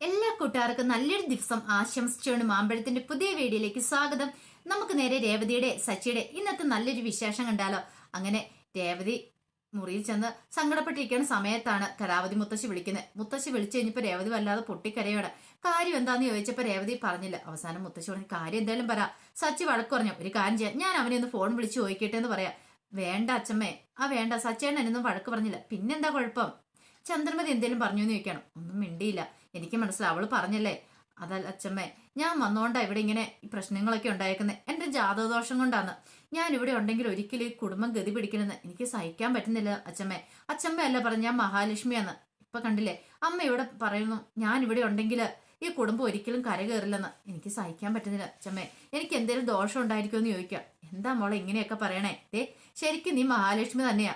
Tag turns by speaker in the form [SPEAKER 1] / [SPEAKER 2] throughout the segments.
[SPEAKER 1] എല്ലാ കൂട്ടുകാർക്കും നല്ലൊരു ദിവസം ആശംസിച്ചുകൊണ്ട് മാമ്പഴത്തിന്റെ പുതിയ വീഡിയോയിലേക്ക് സ്വാഗതം. നമുക്ക് നേരെ രേവതിയുടെ സച്ചിയുടെ ഇന്നത്തെ നല്ലൊരു വിശേഷം കണ്ടാലോ? അങ്ങനെ രേവതി മുറിയിൽ ചെന്ന് സങ്കടപ്പെട്ടിരിക്കുന്ന സമയത്താണ് കലാവതി മുത്തശ്ശി വിളിക്കുന്നത്. മുത്തശ്ശി വിളിച്ചു കഴിഞ്ഞപ്പോൾ രേവതി വല്ലാതെ പൊട്ടിക്കരയോടെ കാര്യം എന്താന്ന് ചോദിച്ചപ്പോൾ രേവതി പറഞ്ഞില്ല. അവസാനം മുത്തശ്ശി പറഞ്ഞു കാര്യം എന്തായാലും പറ. സച്ചി വഴക്ക് പറഞ്ഞു ഒരു കാര്യം ചെയ്യാം. ഞാൻ അവനെ ഒന്ന് ഫോൺ വിളിച്ച് ചോദിക്കട്ടെ എന്ന് പറയാം. വേണ്ട അച്ഛമ്മേ ആ വേണ്ട. സച്ചേട്ടൻ എന്നൊന്നും വഴക്ക് പറഞ്ഞില്ല. പിന്നെന്താ കുഴപ്പം? ചന്ദ്രമതി എന്തേലും പറഞ്ഞു എന്ന് ചോദിക്കണം. ഒന്നും മിണ്ടിയില്ല. എനിക്ക് മനസ്സിലാവൾ പറഞ്ഞല്ലേ? അതല്ല അച്ഛമ്മേ ഞാൻ വന്നോണ്ടാ ഇവിടെ ഇങ്ങനെ പ്രശ്നങ്ങളൊക്കെ ഉണ്ടായേക്കുന്നത് എന്റെ ജാതകദോഷം കൊണ്ടാണ് ഞാൻ ഇവിടെ ഉണ്ടെങ്കിൽ ഒരിക്കലും ഈ കുടുംബം ഗതി പിടിക്കണമെന്ന് എനിക്ക് സഹിക്കാൻ പറ്റുന്നില്ല അച്ഛമ്മേ അച്ഛമ്മ അല്ല പറഞ്ഞു ഞാൻ മഹാലക്ഷ്മിയാണ്. ഇപ്പൊ കണ്ടില്ലേ? അമ്മ ഇവിടെ പറയുന്നു ഞാൻ ഇവിടെ ഉണ്ടെങ്കിൽ ഈ കുടുംബം ഒരിക്കലും കരകയറില്ലെന്ന് എനിക്ക് സഹിക്കാൻ പറ്റുന്നില്ല അച്ഛമ്മേ എനിക്ക് എന്തെങ്കിലും ദോഷം ഉണ്ടായിരിക്കുമെന്ന് ചോദിക്കാം. എന്താ മോളെ ഇങ്ങനെയൊക്കെ പറയണേ? ദേ ശരിക്കും നീ മഹാലക്ഷ്മി തന്നെയാ.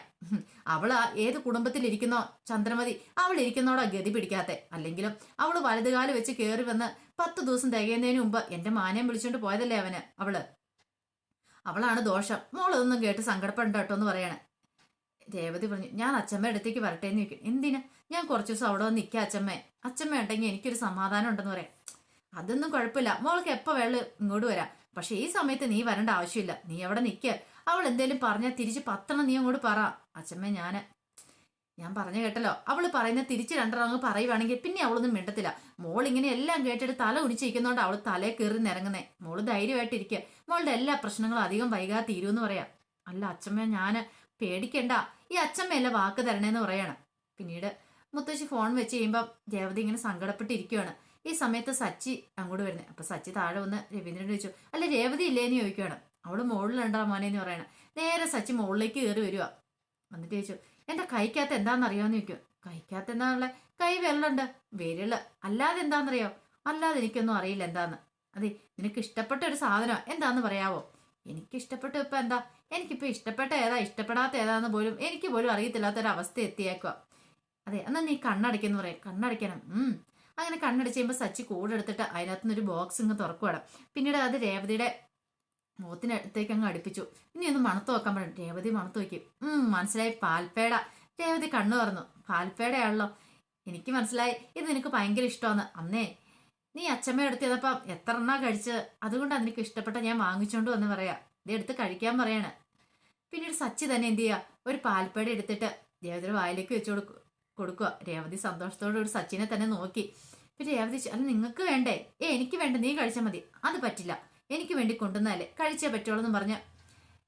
[SPEAKER 1] അവൾ ഏത് കുടുംബത്തിലിരിക്കുന്നോ? ചന്ദ്രമതി അവൾ ഇരിക്കുന്നോടാ ഗതി പിടിക്കാത്തെ. അല്ലെങ്കിലും അവൾ വലതുകാൽ വെച്ച് കയറി വന്ന് പത്ത് ദിവസം തികയുന്നതിന് മുമ്പ് എന്റെ മാനേം വിളിച്ചോണ്ട് പോയതല്ലേ അവന് അവൾ. അവളാണ് ദോഷം. മോളൊന്നും കേട്ട് സങ്കടപ്പെടണ്ട കേട്ടോ എന്ന് പറയണേ. രേവതി പറഞ്ഞു ഞാൻ അച്ഛമ്മ അടുത്തേക്ക് വരട്ടെ എന്ന് ചോദിക്കും. എന്തിനാ? ഞാൻ കുറച്ച് ദിവസം അവിടെ വന്ന് നിൽക്കാം അച്ഛമ്മേ അച്ഛമ്മ ഉണ്ടെങ്കിൽ എനിക്കൊരു സമാധാനം ഉണ്ടെന്ന് പറയാം. അതൊന്നും കുഴപ്പമില്ല. മോൾക്ക് എപ്പോൾ വെള്ളം ഇങ്ങോട്ട് വരാം. പക്ഷെ ഈ സമയത്ത് നീ വരേണ്ട ആവശ്യമില്ല. നീ അവിടെ നിൽക്കുക അവൾ എന്തേലും പറഞ്ഞാൽ തിരിച്ച് പത്തെണ്ണം നീ അങ്ങോട്ട് പറ. അച്ഛമ്മ ഞാൻ. ഞാൻ പറഞ്ഞു കേട്ടല്ലോ. അവൾ പറയുന്ന തിരിച്ച് രണ്ടെണ്ണം പറയുവാണെങ്കിൽ പിന്നെ അവളൊന്നും മിണ്ടത്തില്ല. മോൾ ഇങ്ങനെ എല്ലാം കേട്ടിട്ട് തല കുടിച്ചിരിക്കുന്നോണ്ട് അവൾ തലേ കയറി നിരങ്ങുന്നേ. മോൾ ധൈര്യമായിട്ടിരിക്കുക മോളുടെ എല്ലാ പ്രശ്നങ്ങളും അധികം വൈകാതെ തീരുമെന്ന് പറയാം. അല്ല അച്ഛമ്മ ഞാൻ പേടിക്കണ്ട. ഈ അച്ഛമ്മയല്ല വാക്ക് തരണേന്ന് പറയാണ്. പിന്നീട് മുത്തശ്ശി ഫോൺ വെച്ച് കഴിയുമ്പോൾ രേവതി ഇങ്ങനെ സങ്കടപ്പെട്ടിരിക്കുകയാണ് ഈ സമയത്ത് സച്ചി അങ്ങോട്ട് വരുന്നത് അപ്പൊ സച്ചി താഴെ വന്ന് രവീന്ദ്രൻ ചോദിച്ചു അല്ല രേവതി ഇല്ലേന്ന് ചോദിക്കുകയാണ് അവൾ മുകളിലുണ്ടാ മോനെ എന്ന് പറയണ. നേരെ സച്ചി മുകളിലേക്ക് കയറി വരിക എന്നിട്ട് ചോദിച്ചു എന്റെ കൈക്കകത്ത് എന്താണെന്ന് അറിയാമെന്ന് ചോദിക്കും. കൈക്കകത്ത് എന്താണുള്ള കൈ വെള്ളുണ്ട്. വിരൽ അല്ലാതെ എന്താണെന്നറിയോ അല്ലാതെ എനിക്കൊന്നും അറിയില്ല എന്താന്ന്. അതെ നിനക്ക് ഇഷ്ടപ്പെട്ട ഒരു സാധനം? എന്താന്ന് പറയാവോ? എനിക്ക് ഇഷ്ടപ്പെട്ട ഇപ്പൊ എന്താ? എനിക്കിപ്പോ ഇഷ്ടപ്പെട്ട ഏതാ? ഇഷ്ടപ്പെടാത്ത ഏതാന്ന് പോലും എനിക്ക് പോലും അറിയത്തില്ലാത്ത ഒരു അവസ്ഥ എത്തിയേക്കുക അതെ എന്നാ നീ കണ്ണടയ്ക്കെന്ന് പറയാം. കണ്ണടയ്ക്കണം. അങ്ങനെ കണ്ണടച്ച് കഴിയുമ്പോൾ സച്ചി കൂടെടുത്തിട്ട് എടുത്തിട്ട് നിന്ന് ഒരു ബോക്സ് ഇങ്ങ് തുറക്കുവാണ്. പിന്നീട് അത് രേവതിയുടെ മുഖത്തിനടുത്തേക്ക് അങ്ങ് അടുപ്പിച്ചു. ഇനി ഒന്ന് മണത്ത് നോക്കാൻ പറഞ്ഞു. രേവതി മണത്ത് നോക്കി. മനസ്സിലായി. പാൽപേട രേവതി കണ്ണു തുറന്നു. പാൽപേടയാണല്ലോ എനിക്ക് മനസ്സിലായി. ഇത് നിനക്ക് ഭയങ്കര ഇഷ്ടമാണ് അന്നേ നീ അച്ഛമ്മ എടുത്ത് ചെയ്തപ്പം എത്ര എണ്ണ കഴിച്ച് അതുകൊണ്ടാണ് നിനക്ക് ഇഷ്ടപ്പെട്ട ഞാൻ വാങ്ങിച്ചോണ്ട് വന്ന് പറയാ. ഇത് എടുത്ത് കഴിക്കാൻ പറയാണ്. പിന്നീട് സച്ചി തന്നെ എന്ത് ചെയ്യുക ഒരു പാൽപ്പേട എടുത്തിട്ട് രേവതിയുടെ വായിലേക്ക് വെച്ച് കൊടുക്കുക കൊടുക്കുക രേവതി സന്തോഷത്തോടെ ഒരു സച്ചിനെ തന്നെ നോക്കി. പിന്നെ രേവതി അത് നിങ്ങൾക്ക് വേണ്ടേ? ഏ എനിക്ക് വേണ്ട. നീ കഴിച്ചാൽ മതി. അത് പറ്റില്ല. എനിക്ക് വേണ്ടി കൊണ്ടുവന്നാലേ കഴിച്ചേ പറ്റുള്ളൂ എന്ന് പറഞ്ഞ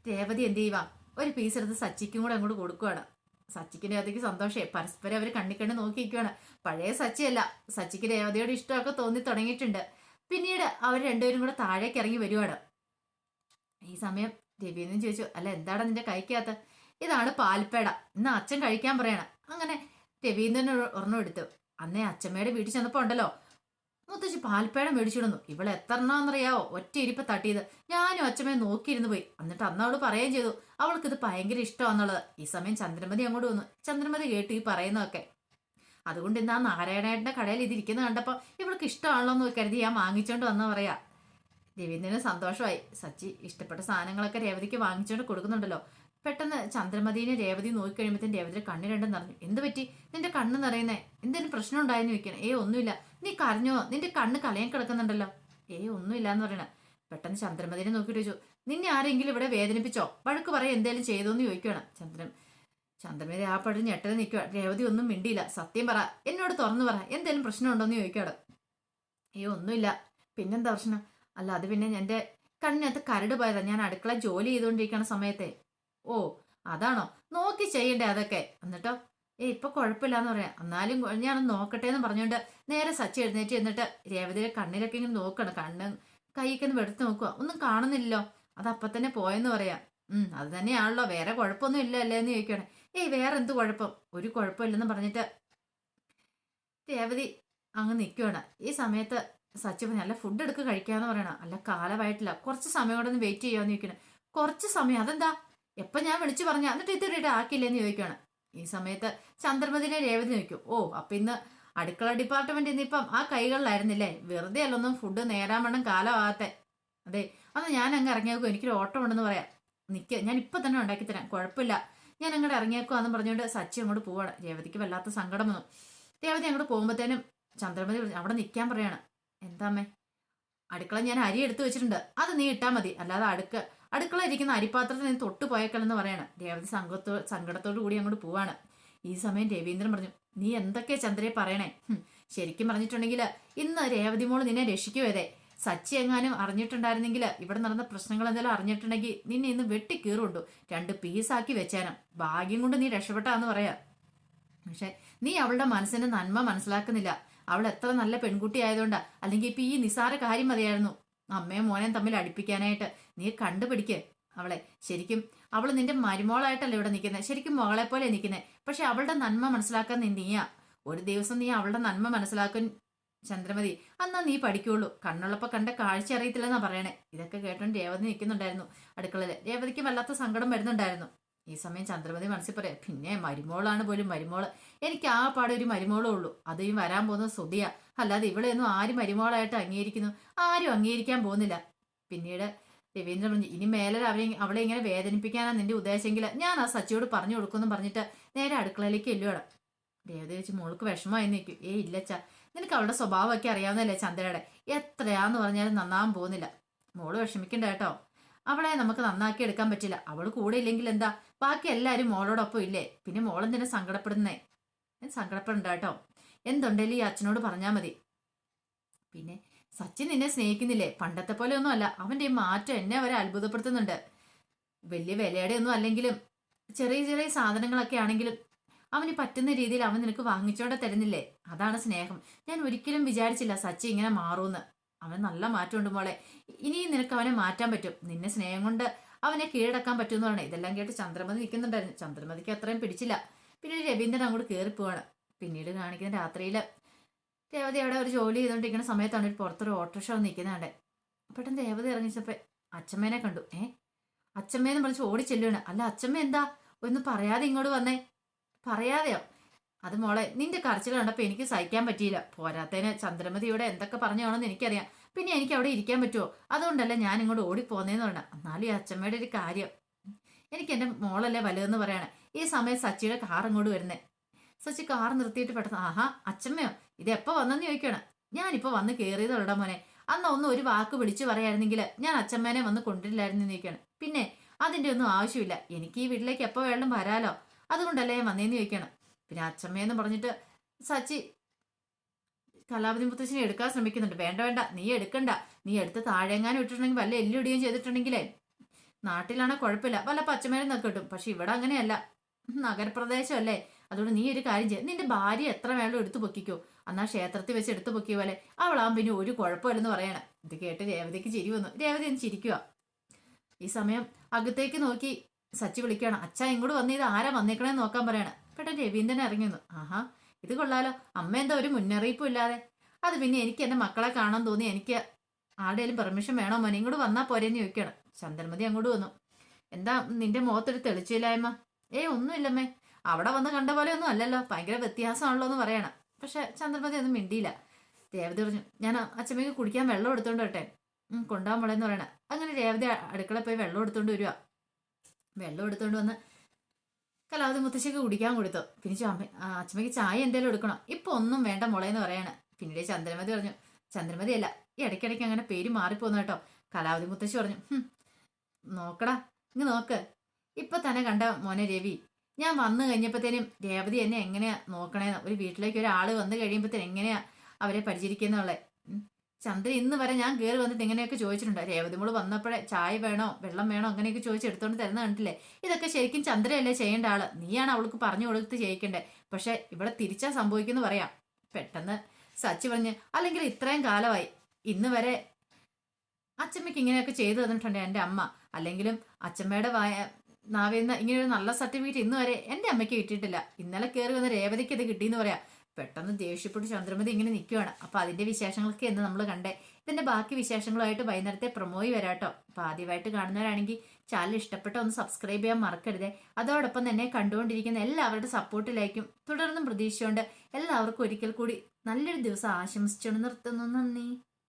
[SPEAKER 1] രേവതി എന്ത് ചെയ്യുക ഒരു പീസ് എടുത്ത് സച്ചിക്കും കൂടെ അങ്ങോട്ട് കൊടുക്കുകയാണ് സച്ചിക്ക് രേവതിക്ക് സന്തോഷേ. പരസ്പരം അവർ കണ്ണിക്കണ്ണ് നോക്കിയിരിക്കുകയാണ് പഴയ സച്ചിയല്ല. സച്ചിക്ക് രേവതിയോട് ഇഷ്ടമൊക്കെ തോന്നി തുടങ്ങിയിട്ടുണ്ട്. പിന്നീട് അവർ രണ്ടുപേരും കൂടെ താഴേക്ക് ഇറങ്ങി വരുവാണ്. ഈ സമയം രവീന്ദ്രൻ ചോദിച്ചു അല്ല എന്താണ് നിന്റെ കൈക്കകത്ത്? ഇതാണ് പാൽപ്പേട. ഇന്ന് അച്ഛൻ കഴിക്കാൻ പറയണം. അങ്ങനെ രവീന്ദ്രൻ ഒര- ഒരെണ്ണം എടുത്തു. അന്നേ അച്ഛമ്മയുടെ വീട്ടിൽ ചെന്നപ്പോ ഉണ്ടല്ലോ. മുത്തശ്ശി പാൽപ്പേടം മേടിച്ചിടുന്നു ഇവൾ എത്രണ്ണാന്നറിയാവോ? ഒറ്റ ഇരിപ്പ് തട്ടിയത്. ഞാനും അച്ഛമ്മയെ നോക്കിയിരുന്നു പോയി. എന്നിട്ട് അന്ന് അവൾ പറയുകയും ചെയ്തു. അവൾക്ക് ഇത് ഭയങ്കര ഇഷ്ടമാന്നുള്ളത് ഈ സമയം ചന്ദ്രമതി അങ്ങോട്ട് വന്നു. ചന്ദ്രമതി കേട്ടു ഈ പറയുന്നതൊക്കെ. അതുകൊണ്ട് ഇന്ന് ആ നാരായണേട്ടന്റെ കടയിൽ ഇതിരിക്കുന്നത് കണ്ടപ്പോൾ കണ്ടപ്പോ ഇവൾക്ക് ഇഷ്ടമാണല്ലോ എന്ന് കരുതി ഞാൻ വാങ്ങിച്ചോണ്ട് വന്ന പറയാ. രവീന്ദ്രന് സന്തോഷമായി. സച്ചി ഇഷ്ടപ്പെട്ട സാധനങ്ങളൊക്കെ രേവതിക്ക് വാങ്ങിച്ചോണ്ട് കൊടുക്കുന്നുണ്ടല്ലോ. പെട്ടെന്ന് ചന്ദ്രമതിനെ രേവതി നോക്കി കഴിയുമ്പോഴത്തേന് രേവതിയുടെ കണ്ണ് രണ്ടും നിറഞ്ഞു. എന്ത് പറ്റി? നിന്റെ കണ്ണ് നിറയുന്നേ? എന്തെങ്കിലും പ്രശ്നം ഉണ്ടായെന്ന് ചോദിക്കണം? ഏ ഒന്നുമില്ല. നീ കരഞ്ഞോ? നിന്റെ കണ്ണ് കളയാൻ കിടക്കുന്നുണ്ടല്ലോ. ഏ ഒന്നുമില്ല എന്ന് പറയണ. പെട്ടെന്ന് ചന്ദ്രമതിനെ നോക്കിയിട്ട് ചോദിച്ചു. നിന്നെ ആരെങ്കിലും ഇവിടെ വേദനിപ്പിച്ചോ? വഴക്ക് പറയാൻ എന്തേലും ചെയ്തോന്ന് ചോദിക്കണം ചന്ദ്രൻ ചന്ദ്രമതി ആ പടി ഞെട്ടൽ നിൽക്കുക രേവതി ഒന്നും മിണ്ടിയില്ല. സത്യം പറ. എന്നോട് തുറന്നു പറ. എന്തേലും പ്രശ്നമുണ്ടോന്ന് ചോദിക്കണം ഏ ഒന്നുമില്ല. പിന്നെന്താ പ്രശ്നം? അല്ല അത് പിന്നെ എന്റെ കണ്ണിനകത്ത് കരട് പോയതാ. ഞാൻ അടുക്കള ജോലി ചെയ്തുകൊണ്ടിരിക്കുന്ന സമയത്തെ. ഓ അതാണോ? നോക്കി ചെയ്യണ്ടേ അതൊക്കെ. എന്നിട്ടോ? ഏ ഇപ്പൊ കുഴപ്പമില്ലാന്ന് പറയാം. എന്നാലും ഞാനൊന്ന് നോക്കട്ടെ എന്ന് പറഞ്ഞുകൊണ്ട് നേരെ സച്ചി എഴുന്നേറ്റ് എന്നിട്ട് രേവതിയുടെ കണ്ണിലൊക്കെ ഇങ്ങനെ നോക്കണം. കണ്ണ് കൈയൊക്കെ ഒന്ന് വെടുത്ത് നോക്കുക. ഒന്നും കാണുന്നില്ലല്ലോ. അത് അപ്പൊ തന്നെ പോയെന്ന് പറയാം. ഉം അത് തന്നെയാണല്ലോ. വേറെ കുഴപ്പമൊന്നും ഇല്ല അല്ലേ എന്ന് ചോദിക്കണേ ഏയ് വേറെ എന്ത് കുഴപ്പം? ഒരു കുഴപ്പമില്ലെന്ന് പറഞ്ഞിട്ട് രേവതി അങ്ങ് നിൽക്കുകയാണ് ഈ സമയത്ത് സച്ചി പറഞ്ഞു അല്ല ഫുഡ് എടുക്ക് കഴിക്കാന്ന് പറയണം. അല്ല കാലമായിട്ടില്ല. കുറച്ച് സമയം കൂടെ ഒന്ന് വെയിറ്റ് ചെയ്യാന്ന് ചോദിക്കണം കുറച്ച് സമയം അതെന്താ? എപ്പൊ ഞാൻ വിളിച്ചു പറഞ്ഞ എന്നിട്ട് ഇത്തിരി ഇട്ട് ആക്കിയില്ലെന്ന് ചോദിക്കുകയാണ് ഈ സമയത്ത് ചന്ദ്രമതിനെ രേവതി നോക്കും ഓ അപ്പൊ ഇന്ന് അടുക്കള ഡിപ്പാർട്ട്മെന്റ് ഇന്നിപ്പം ആ കൈകളിലായിരുന്നില്ലേ? വെറുതെ അല്ലൊന്നും ഫുഡ് നേരാൻ വേണം കാലമാകത്തെ. അതെ അന്ന് ഞാൻ അങ്ങ് ഇറങ്ങിയേക്കും എനിക്കൊരു ഓട്ടം ഉണ്ടെന്ന് പറയാം. നിക്ക് ഞാൻ ഇപ്പൊ തന്നെ ഉണ്ടാക്കി തരാം കുഴപ്പമില്ല. ഞാൻ അങ്ങോട്ട് ഇറങ്ങിയേക്കുവാന്ന് പറഞ്ഞുകൊണ്ട് സച്ചി അങ്ങോട്ട് പോവാണ്. രേവതിക്ക് വല്ലാത്ത സങ്കടം വന്നു. രേവതി അങ്ങോട്ട് പോകുമ്പോഴത്തേനും ചന്ദ്രമതി അവിടെ നിൽക്കാൻ പറയാണ്. എന്താമ്മേ അടുക്കള ഞാൻ അരി എടുത്തു വെച്ചിട്ടുണ്ട്. അത് നീ ഇട്ടാൽ മതി. അല്ലാതെ അടുക്ക അടുക്കള ഇരിക്കുന്ന അരിപ്പാത്രത്തിൽ നിന്ന് തൊട്ട് പോയേക്കലെന്ന് പറയാണ്. രേവതി സംഘത്തോ സങ്കടത്തോടു കൂടി അങ്ങോട്ട് പോവാണ്. ഈ സമയം രവീന്ദ്രൻ പറഞ്ഞു നീ എന്തൊക്കെ ചന്ദ്രയെ പറയണേ? ശരിക്കും പറഞ്ഞിട്ടുണ്ടെങ്കിൽ ഇന്ന് രേവതി മോൾ നിന്നെ രക്ഷിക്കുവേതേ സച്ചി എങ്ങാനും അറിഞ്ഞിട്ടുണ്ടായിരുന്നെങ്കിൽ ഇവിടെ നടന്ന പ്രശ്നങ്ങൾ എന്തെങ്കിലും അറിഞ്ഞിട്ടുണ്ടെങ്കിൽ നിന്നെ ഇന്ന് വെട്ടി കീറുണ്ടു രണ്ട് പീസാക്കി വെച്ചാനും. ഭാഗ്യം കൊണ്ട് നീ രക്ഷപ്പെട്ടാന്ന് പറയാ. പക്ഷെ നീ അവളുടെ മനസ്സിന്റെ നന്മ മനസ്സിലാക്കുന്നില്ല. അവൾ എത്ര നല്ല പെൺകുട്ടി ആയതുകൊണ്ടാ അല്ലെങ്കിൽ ഇപ്പൊ ഈ നിസാര കാര്യം മതിയായിരുന്നു. അമ്മയും മോനെയും തമ്മിൽ അടുപ്പിക്കാനായിട്ട് നീ കണ്ടുപിടിക്ക് അവളെ. ശരിക്കും അവൾ നിന്റെ മരുമോളായിട്ടല്ല ഇവിടെ നിൽക്കുന്നത് ശരിക്കും മകളെ പോലെ നിൽക്കുന്നത് പക്ഷെ അവളുടെ നന്മ മനസ്സിലാക്കാൻ നീ നീയാ. ഒരു ദിവസം നീ അവളുടെ നന്മ മനസ്സിലാക്കും ചന്ദ്രമതി. അന്നാ നീ പഠിക്കുള്ളൂ. കണ്ണുള്ളപ്പോ കണ്ട കാഴ്ച അറിയത്തില്ലെന്നാ പറയണേ. ഇതൊക്കെ കേട്ടോണ്ട് രേവതി നിൽക്കുന്നുണ്ടായിരുന്നു അടുക്കളയിൽ രേവതിക്ക് വല്ലാത്ത സങ്കടം വരുന്നുണ്ടായിരുന്നു. ഈ സമയം ചന്ദ്രമതി മനസ്സിൽ പറയാം പിന്നെ മരുമോളാണ് പോലും മരുമോൾ. എനിക്ക് ആ പാടെ ഒരു മരുമോളേ ഉള്ളൂ. അത് ഈ വരാൻ പോകുന്ന സുതിയ അല്ലാതെ ഇവളെയൊന്നും ആരും മരുമോളായിട്ട് അംഗീകരിക്കുന്നു? ആരും അംഗീകരിക്കാൻ പോകുന്നില്ല. പിന്നീട് രവീന്ദ്രൻ പറഞ്ഞു ഇനി മേലെ അവരെ അവളെ ഇങ്ങനെ വേദനിപ്പിക്കാനാ നിന്റെ ഉദ്ദേശമെങ്കിൽ ഞാൻ ആ സച്ചിയോട് പറഞ്ഞു കൊടുക്കുമെന്ന് പറഞ്ഞിട്ട് നേരെ അടുക്കളയിലേക്ക് എല്ലുവാണ് രേവതി വെച്ച് മോൾക്ക് വിഷമമായി നിൽക്കും. ഏ ഇല്ലച്ച. നിനക്ക് അവളുടെ സ്വഭാവമൊക്കെ അറിയാവുന്നതല്ലേ ചന്ദ്രയുടെ. എത്രയാന്ന് പറഞ്ഞാലും നന്നാവാൻ പോകുന്നില്ല. മോൾ വിഷമിക്കണ്ട കേട്ടോ. അവളെ നമുക്ക് നന്നാക്കി എടുക്കാൻ പറ്റില്ല. അവൾ കൂടെ ഇല്ലെങ്കിൽ എന്താ? ബാക്കി എല്ലാവരും മോളോടൊപ്പം ഇല്ലേ? പിന്നെ മോളെന്തിനെ സങ്കടപ്പെടുന്നേ? ഞാൻ സങ്കടപ്പെടണ്ട കേട്ടോ. എന്തുണ്ടെങ്കിലും ഈ അച്ഛനോട് പറഞ്ഞാൽ മതി. പിന്നെ സച്ചിൻ നിന്നെ സ്നേഹിക്കുന്നില്ലേ? പണ്ടത്തെ പോലെ ഒന്നും അല്ല അവന്റെ ഈ മാറ്റം എന്നെ അവരെ അത്ഭുതപ്പെടുത്തുന്നുണ്ട്. വലിയ വിലയുടെ ഒന്നും അല്ലെങ്കിലും ചെറിയ ചെറിയ സാധനങ്ങളൊക്കെ ആണെങ്കിലും അവന് പറ്റുന്ന രീതിയിൽ അവൻ നിനക്ക് വാങ്ങിച്ചോടെ തരുന്നില്ലേ? അതാണ് സ്നേഹം. ഞാൻ ഒരിക്കലും വിചാരിച്ചില്ല സച്ചി ഇങ്ങനെ മാറൂന്ന്. അവൻ നല്ല മാറ്റമുണ്ട് മോളെ. ഇനിയും നിനക്ക് അവനെ മാറ്റാൻ പറ്റും. നിന്നെ സ്നേഹം കൊണ്ട് അവനെ കീഴടക്കാൻ പറ്റുമെന്ന് പറഞ്ഞു ഇതെല്ലാം കേട്ട് ചന്ദ്രമതി നിൽക്കുന്നുണ്ടായിരുന്നു ചന്ദ്രമതിക്ക് അത്രയും പിടിച്ചില്ല. പിന്നെ രവീന്ദ്രൻ അങ്ങോട്ട് കയറിപ്പോവാണ് പിന്നീട് കാണിക്കുന്ന രാത്രിയിൽ രേവതി അവിടെ ഒരു ജോലി ചെയ്തുകൊണ്ടിരിക്കുന്ന സമയത്താണ് ഒരു പുറത്തൊരു ഓട്ടോറിക്ഷ നിൽക്കുന്നുണ്ട് പെട്ടെന്ന് രേവതി ഇറങ്ങിച്ചപ്പോ അച്ഛമ്മേനെ കണ്ടു. ഏ? അച്ഛമ്മേന്ന് പറഞ്ഞ് ഓടി ചെല്ലുവാണ് അല്ല അച്ഛമ്മ എന്താ? ഒന്ന് പറയാതെ ഇങ്ങോട്ട് വന്നേ. പറയാതെയോ? അത് മോളെ നിന്റെ കരച്ചിൽ കണ്ടപ്പോ എനിക്ക് സഹിക്കാൻ പറ്റിയില്ല. പോരാത്തതിന് ഇവിടെ എന്തൊക്കെ പറഞ്ഞാണെന്ന് എനിക്കറിയാം. പിന്നെ എനിക്ക് അവിടെ ഇരിക്കാൻ പറ്റുമോ അതുകൊണ്ടല്ല ഞാൻ ഇങ്ങോട്ട് ഓടിപ്പോന്നേന്ന് പറഞ്ഞ. എന്നാലും ഈ അച്ഛമ്മയുടെ ഒരു കാര്യം. എനിക്ക് എന്റെ മോളല്ലേ വലുതെന്ന് പറയാണ്. ഈ സമയം സച്ചിയുടെ കാർ ഇങ്ങോട്ട് വരുന്നേ. സച്ചി കാർ നിർത്തിയിട്ട് പെട്ടെന്ന് ആഹാ അച്ഛമ്മയോ? ഇത് എപ്പോ വന്നെന്ന് ചോദിക്കണം. ഞാനിപ്പോ വന്ന് കയറിയതുള്ള മോനെ. അന്ന് ഒന്ന് ഒരു വാക്ക് വിളിച്ചു പറയായിരുന്നെങ്കിൽ ഞാൻ അച്ഛമ്മേനെ വന്ന് കൊണ്ടില്ലായിരുന്നു ചോദിക്കണം. പിന്നെ അതിന്റെ ഒന്നും ആവശ്യമില്ല. എനിക്ക് ഈ വീട്ടിലേക്ക് എപ്പോൾ വേണം വരാലോ. അതുകൊണ്ടല്ലേ ഞാൻ വന്നേന്ന് ചോദിക്കണം. പിന്നെ അച്ഛമ്മയെന്ന് പറഞ്ഞിട്ട് സച്ചി കലാപതി മുത്തശ്ശിനെ എടുക്കാൻ ശ്രമിക്കുന്നുണ്ട്. വേണ്ട വേണ്ട. നീ എടുക്കണ്ട. നീ എടുത്ത് താഴെങ്ങാനും ഇട്ടിട്ടുണ്ടെങ്കിൽ വല്ല എല്ലുടിയും ചെയ്തിട്ടുണ്ടെങ്കിലേ. നാട്ടിലാണെ കുഴപ്പമില്ല. വല്ല പച്ചമേലും ഒക്കെ കിട്ടും പക്ഷെ ഇവിടെ അങ്ങനെയല്ല. നഗരപ്രദേശമല്ലേ. അതുകൊണ്ട് നീ ഒരു കാര്യം ചെയ്യ. നിന്റെ ഭാര്യ എത്ര വേണം എടുത്തു പൊക്കിക്കോ. എന്നാ ക്ഷേത്രത്തിൽ വെച്ച് എടുത്തു പൊക്കിയ പോലെ. അവളാകും പിന്നെ ഒരു കുഴപ്പമില്ലെന്ന് പറയണം. ഇത് കേട്ട് രേവതിക്ക് ചിരി വന്നു. രേവതി ഒന്ന് ചിരിക്കുക ഈ സമയം അകത്തേക്ക് നോക്കി സച്ചി വിളിക്കുകയാണ്. അച്ഛ ഇങ്ങോട്ട് വന്ന് ഇത് ആരാ വന്നേക്കണേന്ന് നോക്കാൻ പറയണം. പെട്ടെന്ന് രവീന്ദ്രൻ ഇറങ്ങി വന്നു. ആഹാ ഇത് കൊള്ളാലോ. അമ്മ എന്താ ഒരു മുന്നറിയിപ്പും ഇല്ലാതെ. അത് പിന്നെ എനിക്ക് എന്റെ മക്കളെ കാണാൻ തോന്നി. എനിക്ക് ആരുടെയും പെർമിഷൻ വേണോ മോനെ? ഇങ്ങോട്ട് വന്നാ പോരെന്ന് ചോദിക്കണം ചന്ദ്രമതി അങ്ങോട്ട് വന്നു. എന്താ നിന്റെ മുഖത്തൊരു തെളിച്ചില്ലായ്മ? ഏ ഒന്നുമില്ലമ്മേ. അവിടെ വന്ന് കണ്ട പോലെ ഒന്നും അല്ലല്ലോ. ഭയങ്കര വ്യത്യാസമാണല്ലോ എന്ന് പറയണം. പക്ഷെ ചന്ദ്രമതി ഒന്നും മിണ്ടിയില്ല. രേവതി പറഞ്ഞു ഞാൻ അച്ഛമ്മയ്ക്ക് കുടിക്കാൻ വെള്ളം എടുത്തോണ്ട് വരട്ടെ. കൊണ്ടുപോകാൻ മോളെന്ന് പറയണ. അങ്ങനെ രേവതി അടുക്കള പോയി വെള്ളം എടുത്തോണ്ട് വരിക വെള്ളം എടുത്തോണ്ട് വന്ന് കലാവതി മുത്തശ്ശിക്ക് കുടിക്കാൻ കൊടുത്തു. പിന്നെ അമ്മ അച്ഛമ്മയ്ക്ക് ചായ എന്തേലും എടുക്കണം? ഇപ്പൊ ഒന്നും വേണ്ട മുളയെന്ന് പറയാണ്. പിന്നീട് ചന്ദ്രമതി പറഞ്ഞു ചന്ദ്രമതി അല്ല ഈ ഇടയ്ക്കിടയ്ക്ക് അങ്ങനെ പേര് മാറിപ്പോന്നു കേട്ടോ. കലാവതി മുത്തശ്ശി പറഞ്ഞു നോക്കടാ ഇങ്ങ് നോക്ക്. ഇപ്പൊ തന്നെ കണ്ട മോനെ രവി ഞാൻ വന്നു കഴിഞ്ഞപ്പോഴത്തേനും രേവതി എന്നെ എങ്ങനെയാ നോക്കണേന്ന്. ഒരു വീട്ടിലേക്ക് ഒരാൾ വന്നു കഴിയുമ്പോഴത്തേനും എങ്ങനെയാ അവരെ പരിചരിക്കുന്നുള്ളേ ചന്ദ്രൻ ഇന്ന് വരെ ഞാൻ കയറി വന്നിട്ട് ഇങ്ങനെയൊക്കെ ചോദിച്ചിട്ടുണ്ട്. രേവതി മോൾ വന്നപ്പോഴേ ചായ വേണോ വെള്ളം വേണോ അങ്ങനെയൊക്കെ ചോദിച്ച് എടുത്തോണ്ട് തരുന്ന കണ്ടില്ലേ? ഇതൊക്കെ ശരിക്കും ചന്ദ്രയല്ലേ ചെയ്യേണ്ട ആൾ. നീയാണ് അവൾക്ക് പറഞ്ഞു കൊടുത്ത് ചെയ്യിക്കണ്ടേ. പക്ഷെ ഇവിടെ തിരിച്ചാ സംഭവിക്കുന്നു പറയാം. പെട്ടെന്ന് സച്ചി പറഞ്ഞ് അല്ലെങ്കിൽ ഇത്രയും കാലമായി ഇന്ന് വരെ അച്ചമ്മയ്ക്ക് ഇങ്ങനെയൊക്കെ ചെയ്തു തന്നിട്ടുണ്ട് എന്റെ അമ്മ. അല്ലെങ്കിലും അച്ചമ്മയുടെ വായ നാവിന്ന് ഇങ്ങനെ ഒരു നല്ല സർട്ടിഫിക്കറ്റ് ഇന്ന് വരെ എന്റെ അമ്മയ്ക്ക് കിട്ടിയിട്ടില്ല. ഇന്നലെ കയറി വന്ന രേവതിക്ക് അത് കിട്ടിയെന്ന് പറയാം. പെട്ടെന്ന് ദേഷ്യപ്പെട്ട് ചന്ദ്രമതി ഇങ്ങനെ നിൽക്കുകയാണ് അപ്പൊ അതിന്റെ വിശേഷങ്ങളൊക്കെ എന്ന് നമ്മൾ കണ്ടേ. ഇതിന്റെ ബാക്കി വിശേഷങ്ങളുമായിട്ട് വൈകുന്നേരത്തെ പ്രൊമോയി വരാട്ടോ. അപ്പൊ ആദ്യമായിട്ട് കാണുന്നവരാണെങ്കിൽ ചാനൽ ഇഷ്ടപ്പെട്ട ഒന്ന് സബ്സ്ക്രൈബ് ചെയ്യാൻ മറക്കരുതേ. അതോടൊപ്പം തന്നെ കണ്ടുകൊണ്ടിരിക്കുന്ന എല്ലാവരുടെ സപ്പോർട്ടിലായിരിക്കും തുടർന്നും പ്രതീക്ഷയുണ്ട്. എല്ലാവർക്കും ഒരിക്കൽ കൂടി നല്ലൊരു ദിവസം ആശംസിച്ചുകൊണ്ട് നിർത്തുന്നു. നന്ദി.